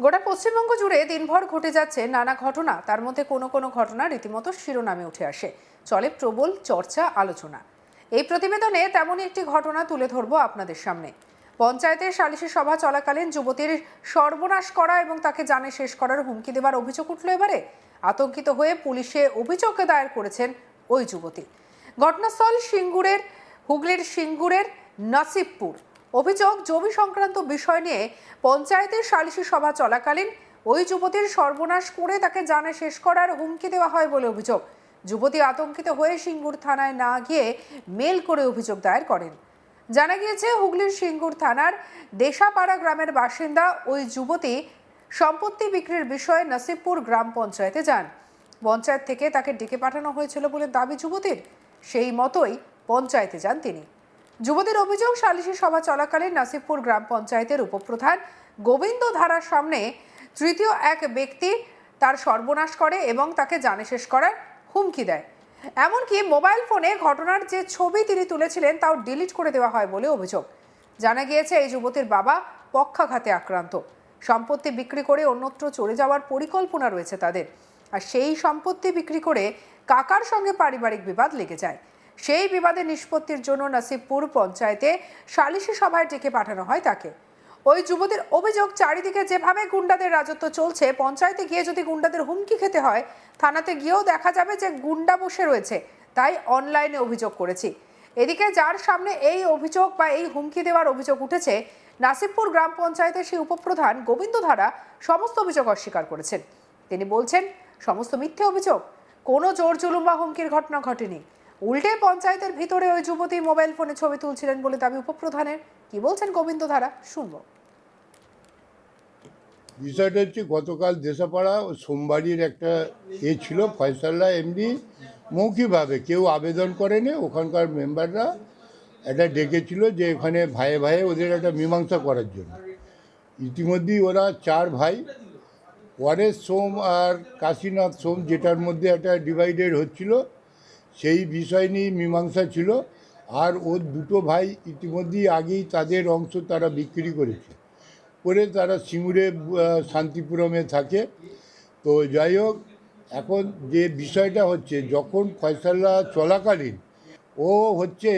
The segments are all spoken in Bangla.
গোটা পশ্চিমবঙ্গ জুড়ে দিনভর ঘটে যাচ্ছে নানা ঘটনা। তার মধ্যে কোনো কোনো ঘটনা রীতিমতো শিরোনামে উঠে আসে। চলে প্রবল চর্চা, আলোচনা। এই প্রতিবেদনে তেমনই একটি ঘটনা তুলে ধরবো আপনাদের সামনে। পঞ্চায়েতের সালিশি সভা চলাকালীন যুবতীর সর্বনাশ করা এবং তাকে জানে শেষ করার হুমকি দেওয়ার অভিযোগ উঠল এবারে। আতঙ্কিত হয়ে পুলিশে অভিযোগ দায়ের করেছেন ওই যুবতী। ঘটনাস্থল সিঙ্গুরের, হুগলির সিঙ্গুরের নাসিবপুর। অভিযোগ, জমি সংক্রান্ত বিষয় নিয়ে পঞ্চায়েতের সালিশি সভা চলাকালীন ওই যুবতীর সর্বনাশ করে তাকে জানে শেষ করার হুমকি দেওয়া হয় বলে অভিযোগ। যুবতী আতঙ্কিত হয়ে সিঙ্গুর থানায় না গিয়ে মেল করে অভিযোগ দায়ের করেন। জানা গিয়েছে, হুগলির সিঙ্গুর থানার দেশাপাড়া গ্রামের বাসিন্দা ওই যুবতী সম্পত্তি বিক্রির বিষয়ে নসিবপুর গ্রাম পঞ্চায়েতে যান। পঞ্চায়েত থেকে তাকে ডেকে পাঠানো হয়েছিল বলে দাবি যুবতীর। সেই মতোই পঞ্চায়েতে যান তিনি। যুবতীর অভিযোগ, সালিশি সভা চলাকালীন নাসিবপুর গ্রাম পঞ্চায়েতের উপপ্রধান গোবিন্দ ধারার সামনে তৃতীয় এক ব্যক্তি তার সর্বনাশ করে এবং তাকে জানে শেষ করার হুমকি দেয়। এমনকি মোবাইল ফোনে ঘটনার যে ছবি তিনি তুলেছিলেন তাও ডিলিট করে দেওয়া হয় বলে অভিযোগ। জানা গিয়েছে, এই যুবতীর বাবা পক্ষাঘাতে আক্রান্ত। সম্পত্তি বিক্রি করে অন্যত্র চলে যাওয়ার পরিকল্পনা রয়েছে তাদের। আর সেই সম্পত্তি বিক্রি করে কাকার সঙ্গে পারিবারিক বিবাদ লেগে যায়। সেই বিবাদের নিষ্পত্তির জন্য নাসিবপুর পঞ্চায়েতে সালিশি সভায় ডেকে পাঠানো হয় তাকে। ওই যুবতীর অভিযোগ চারিদিকে যেভাবে গুন্ডাদের রাজত্ব চলছে, পঞ্চায়েতে গিয়ে যদি গুন্ডাদের হুমকি খেতে হয়, থানাতে গিয়েও দেখা যাবে যে গুন্ডা বসে রয়েছে, তাই অনলাইনে অভিযোগ করেছি। এদিকে যার সামনে এই অভিযোগ বা এই হুমকি দেওয়ার অভিযোগ উঠেছে, নাসিবপুর গ্রাম পঞ্চায়েতের সেই উপপ্রধান গোবিন্দ ধারা সমস্ত অভিযোগ অস্বীকার করেছেন। তিনি বলছেন, সমস্ত মিথ্যে অভিযোগ। কোনো জোর জুলুম বা হুমকির ঘটনা ঘটেনি। উল্টে পঞ্চায়েতের ভিতরে ওই যুবতী মোবাইল ফোনে ছবি তুলছিলেন বলে দাবি উপপ্রধানের। কি বলছেন গোবিন্দ ধারা শুনব। বিষয়টা হচ্ছে গতকাল দেশাপাড়া ও সোমবাড়ির একটা এ ছিল ফয়সাল্লা এমনি মৌখিকভাবে কেউ আবেদন করেনি। ওখানকার মেম্বাররা একটা ডেকেছিল যে এখানে ভাইয়ে ভাইয়ে ওদের একটা মীমাংসা করার জন্য। ইতিমধ্যেই ওরা চার ভাই পরেশ সোম আর কাশীনাথ সোম, যেটার মধ্যে একটা ডিভাইডেড হচ্ছিল সেই বিষয় নিয়ে মীমাংসা ছিল। আর ওর দুটো ভাই ইতিমধ্যেই আগেই তাদের অংশ তারা বিক্রি করেছে। করে তারা সিঙ্গুরে শান্তিপুরমে থাকে। তো যাই হোক, এখন যে বিষয়টা হচ্ছে, যখন ফয়সালা চলাকালীন, ও হচ্ছে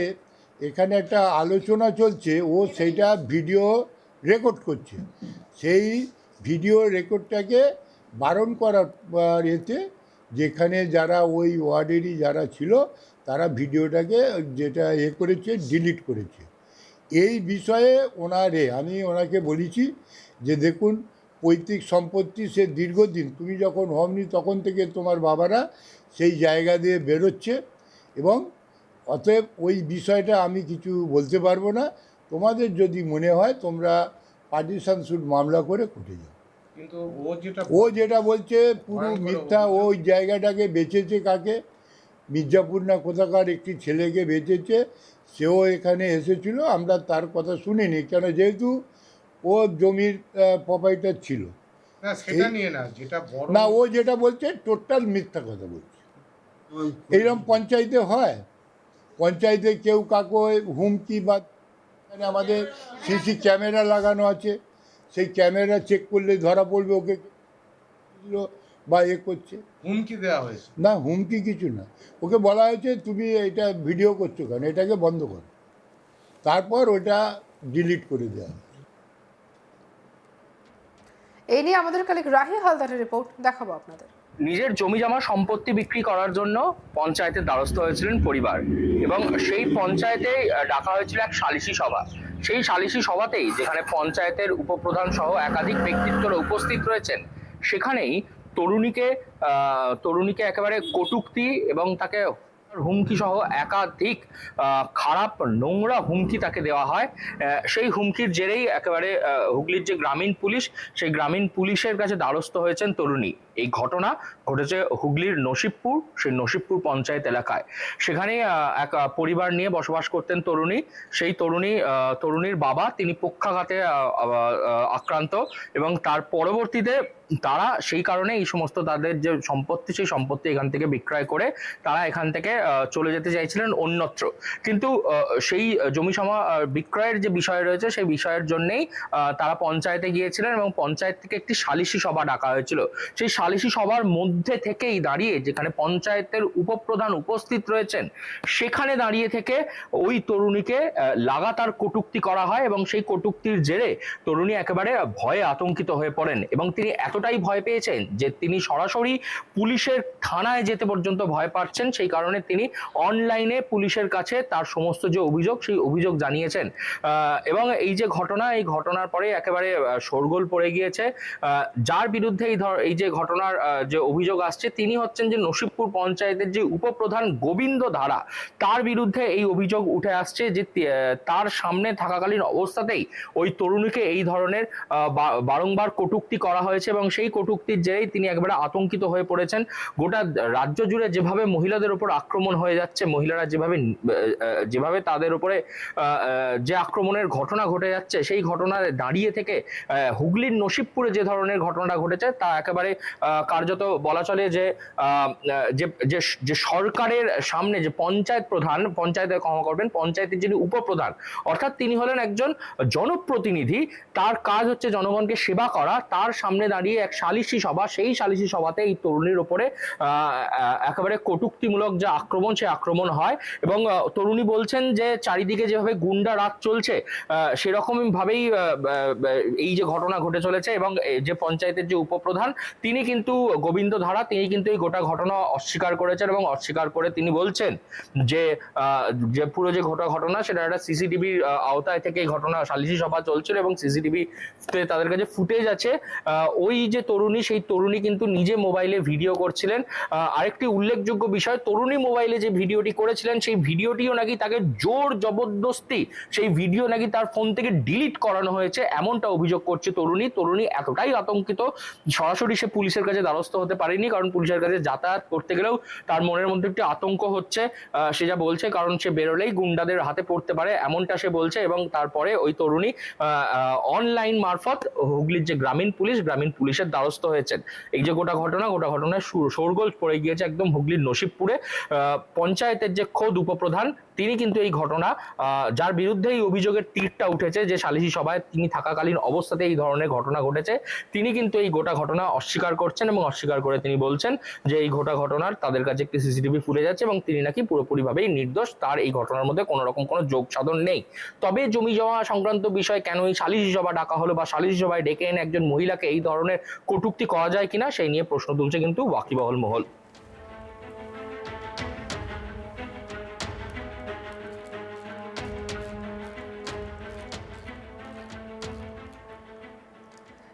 এখানে একটা আলোচনা চলছে, ও সেইটা ভিডিও রেকর্ড করছে। সেই ভিডিও রেকর্ডটাকে বারণ করার এতে যেখানে যারা ওই ওয়ার্ডেরই যারা ছিল, তারা ভিডিওটাকে যেটা এ করেছে ডিলিট করেছে। এই বিষয়ে ওনারে, আমি ওনাকে বলেছি যে দেখুন, পৈতৃক সম্পত্তি সে দীর্ঘদিন, তুমি যখন হওনি তখন থেকে তোমার বাবারা সেই জায়গা দিয়ে বেরোচ্ছে এবং অতএব ওই বিষয়টা আমি কিছু বলতে পারব না। তোমাদের যদি মনে হয়, তোমরা পার্টিশন সুট মামলা করে কোর্টে যাও। কিন্তু ও যেটা ও যেটা বলছে পুরো মিথ্যা ও ওই জায়গাটাকে বেচেছে কাকে? মির্জাপুর না কোথাকার একটি ছেলেকে বেচেছে সেও এখানে এসেছিল আমরা তার কথা শুনিনি কেন যেহেতু ও জমির প্রপাইটার ছিল। না সেটা নিয়ে না যেটা বড় না ও যেটা বলছে টোটাল মিথ্যা কথা বলছে। এইরকম পঞ্চায়েতে হয়? পঞ্চায়েতে কেউ কাকু হুমকি বা আমাদের সিসি ক্যামেরা লাগানো আছে। সেই ক্যামেরা চেক করলে ধরা পড়বে ওকে বা এ করছে। হুমকি দেওয়া হয়েছে? না হুমকি কিছু না। ওকে বলা হয়েছে তুমি এটা ভিডিও করছ কেন? এটাকে বন্ধ করো। তারপর ওটা ডিলিট করে দেওয়া এই নিয়ে আমাদের কালিক রাহি হালদারের রিপোর্ট দেখাবো আপনাদের। নিজের জমি জমা সম্পত্তি বিক্রি করার জন্য পঞ্চায়েতের দ্বারস্থ হয়েছিলেন পরিবার এবং সেই পঞ্চায়েতে ডাকা হয়েছিল এক সালিশি সভা। সেই সালিশি সভাতেই যেখানে পঞ্চায়েতের উপপ্রধান সহ একাধিক ব্যক্তিত্বরা উপস্থিত রয়েছেন, সেখানেই তরুণীকে তরুণীকে একেবারে কটূক্তি এবং তাকে হুমকি সহ একাধিক খারাপ নোংরা হুমকি তাকে দেওয়া হয়। সেই হুমকির জেরেই একেবারে হুগলির যে গ্রামীণ পুলিশ, সেই গ্রামীণ পুলিশের কাছে দ্বারস্থ হয়েছেন তরুণী। এই ঘটনা ঘটেছে হুগলির নসিবপুর, সেই নসিবপুর পঞ্চায়েত এলাকায়। সেখানে এক পরিবার নিয়ে বসবাস করতেন তরুণী। সেই তরুণী তরুণীর বাবা তিনি পক্ষাঘাতে আক্রান্ত এবং তার পরবর্তীতে তারা সেই কারণে এই সমস্ত তাদের যে সম্পত্তি, সেই সম্পত্তি এখান থেকে বিক্রয় করে তারা এখান থেকে চলে যেতে চাইছিলেন অন্যত্র। কিন্তু সেই জমি সমা বিক্রয়ের যে বিষয় রয়েছে সেই বিষয়ের জন্যেই তারা পঞ্চায়েতে গিয়েছিলেন এবং পঞ্চায়েত থেকে একটি সালিশি সভা ডাকা হয়েছিল। সেই সালিশি সভার মধ্যে থেকেই দাঁড়িয়ে যেখানে পঞ্চায়েতের উপপ্রধান উপস্থিত রয়েছেন, সেখানে দাঁড়িয়ে থেকে ওই তরুণীকে লাগাতার কটূক্তি করা হয় এবং সেই কটূক্তির জেরে তরুণী একেবারে ভয়ে আতঙ্কিত হয়ে পড়েন এবং তিনি এতটাই ভয় পেয়েছেন যে তিনি সরাসরি পুলিশের থানায় যেতে পর্যন্ত ভয় পাচ্ছেন। সেই কারণে তিনি অনলাইনে পুলিশের কাছে তার সমস্ত যে অভিযোগ, সেই অভিযোগ জানিয়েছেন। এবং এই যে ঘটনা, এই ঘটনার পরে একেবারে শোরগোল পড়ে গিয়েছে। যার বিরুদ্ধে এই ধর, এই যে ঘটনার যে অভিযোগ আসছে, তিনি হচ্ছেন যে নসিবপুর পঞ্চায়েতের যে উপপ্রধান গোবিন্দ ধারা, তার বিরুদ্ধে এই অভিযোগ উঠে আসছে যে তার সামনে থাকাকালীন অবস্থাতেই ওই তরুণীকে এই ধরনের বারংবার কটূক্তি করা হয়েছে এবং সেই কটূক্তির জেরেই তিনি একবারে আতঙ্কিত হয়ে পড়েছেন। গোটা রাজ্য জুড়ে যেভাবে মহিলাদের উপর আক্রমণ হয়ে যাচ্ছে, মহিলারা যেভাবে যেভাবে তাদের উপরে যে আক্রমণের ঘটনা ঘটে যাচ্ছে, সেই ঘটনার দাঁড়িয়ে থেকে হুগলির নসিবপুরে যে ধরনের ঘটনাটা ঘটেছে, তা একেবারে কার্যত বলা চলে যে যে সরকারের সামনে যে পঞ্চায়েত প্রধান, পঞ্চায়েতে ক্ষমা করবেন পঞ্চায়েতের যিনি উপপ্রধান, অর্থাৎ তিনি হলেন একজন জনপ্রতিনিধি, তার কাজ হচ্ছে জনগণকে সেবা করা, তার সামনে দাঁড়িয়ে এক সালিশি সভা, সেই সালিশি সভাতে এই তরুণীর ওপরে একেবারে কটুক্তিমূলক যে আক্রমণ, সে আক্রমণ হয় এবং তরুণী বলছেন যে, চারিদিকে যেভাবে গুন্ডা রাত চলছে সেরকম ভাবেই এই যে ঘটনা ঘটে চলেছে এবং যে পঞ্চায়েতের যে উপপ্রধান, তিনি কিন্তু গোবিন্দ ধারা তিনি কিন্তু এই গোটা ঘটনা অস্বীকার করেছেন এবং অস্বীকার করে তিনি বলছেন যে যে পুরো যে ঘটা ঘটনা সেটা একটা সিসিটিভির আওতায় থেকে এই ঘটনা সালিশি সভা চলছিল এবং সিসিটিভি তাদের কাছে ফুটেজ আছে। ওই যে তরুণী, সেই তরুণী কিন্তু নিজে মোবাইলে ভিডিও করছিলেন। আরেকটি উল্লেখযোগ্য বিষয়, তরুণী মোবাইলে যে ভিডিওটি করেছিলেন সেই ভিডিওটিও নাকি তাকে জোর জবরদস্তি সেই ভিডিও নাকি তার ফোন থেকে ডিলিট করানো হয়েছে, এমনটা অভিযোগ করছে তরুণী। তরুণী এতটাই আতঙ্কিত, সরাসরি সে পুলিশের কাছে দ্বারস্থ হতে পারেনি, কারণ পুলিশের কাছে যাতায়াত করতে গেলেও তার মনের মধ্যে একটি আতঙ্ক হচ্ছে সে যা বলছে, কারণ সে বেরোলেই গুন্ডাদের হাতে পড়তে পারে, এমনটা সে বলছে এবং তারপরে ওই তরুণী অনলাইন মারফত হুগলির যে গ্রামীণ পুলিশ, গ্রামীণ পুলিশের দ্বারস্থ হয়েছেন। এই যে গোটা ঘটনা, গোটা ঘটনায় শোরগোল পড়ে গিয়েছে একদম হুগলির নসিবপুরে। পঞ্চায়েতের যে খোদ উপপ্রধান, তিনি কিন্তু এই ঘটনা যার বিরুদ্ধে এই অভিযোগের তীরটা উঠেছে যে সালিশি সভায় তিনি থাকাকালীন অবস্থাতে এই ধরনের ঘটনা ঘটেছে। তিনি কিন্তু এই গোটা ঘটনা অস্বীকার করছেন এবং অস্বীকার করে তিনি বলছেন যে এই ঘটা ঘটনার তাদের কাছে একটি সিসিটিভি ফুটে যাচ্ছে এবং তিনি নাকি পুরোপুরিভাবেই নির্দোষ, তার এই ঘটনার মধ্যে কোনো রকম কোনো যোগ সাধন নেই। তবে জমি জমা সংক্রান্ত বিষয় কেন এই সালিশি সভা ডাকা হলো বা সালিশি সভায় ডেকে এনে একজন মহিলাকে এই ধরনের কটুক্তি করা যায় কিনা, সেই নিয়ে প্রশ্ন তুলছে কিন্তু ওয়াকিবহল মহল।